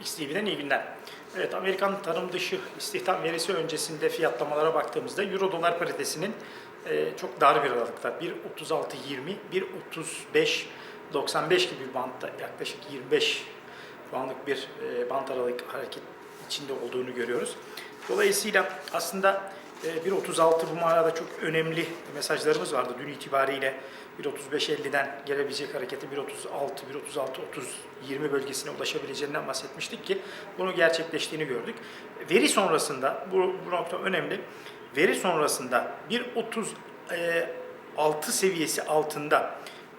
XTV'den iyi günler. Evet, Amerikan tarım dışı istihdam verisi öncesinde fiyatlamalara baktığımızda Euro dolar paritesinin e, çok dar bir aralıkta 1.36.20, 1.35.95 gibi bir bantta yaklaşık 25 puanlık bir e, bant aralık hareket içinde olduğunu görüyoruz. Dolayısıyla aslında 1.36 bu manada çok önemli mesajlarımız vardı dün itibariyle 1.35.50'den gelebilecek hareketi 1.36, 1.36, 30, 20 bölgesine ulaşabileceğinden bahsetmiştik ki bunu gerçekleştiğini gördük. Veri sonrasında bu, bu nokta önemli. Veri sonrasında 1.36 seviyesi altında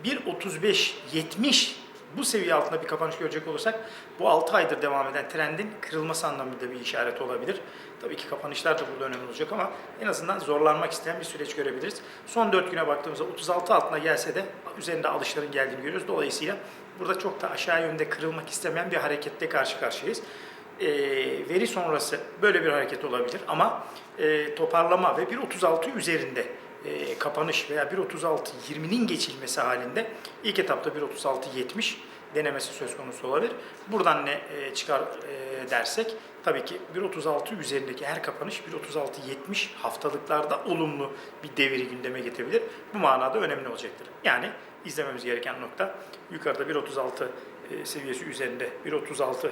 1.35-70 bu seviye altında bir kapanış görecek olursak bu 6 aydır devam eden trendin kırılması anlamında bir işaret olabilir. Tabii ki kapanışlar da burada önemli olacak ama en azından zorlanmak isteyen bir süreç görebiliriz. Son 4 güne baktığımızda 36 altına gelse de üzerinde alışların geldiğini görüyoruz. Dolayısıyla burada çok da aşağı yönde kırılmak istemeyen bir harekette karşı karşıyayız. E, veri sonrası böyle bir hareket olabilir ama e, toparlama ve 1.36 üzerinde e, kapanış veya 1.36-20'nin geçilmesi halinde ilk etapta 1.36-70 denemesi söz konusu olabilir. Buradan ne e, çıkar e, dersek tabii ki 1.36 üzerindeki her kapanış 1.36-70 haftalıklarda olumlu bir deviri gündeme getirebilir. Bu manada önemli olacaktır. Yani izlememiz gereken nokta yukarıda 1.36 e, seviyesi üzerinde 1.36-70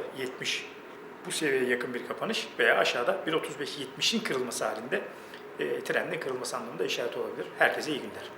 bu seviyeye yakın bir kapanış veya aşağıda 1.35-70'in kırılması halinde e, trendin kırılması anlamında işaret olabilir. Herkese iyi günler.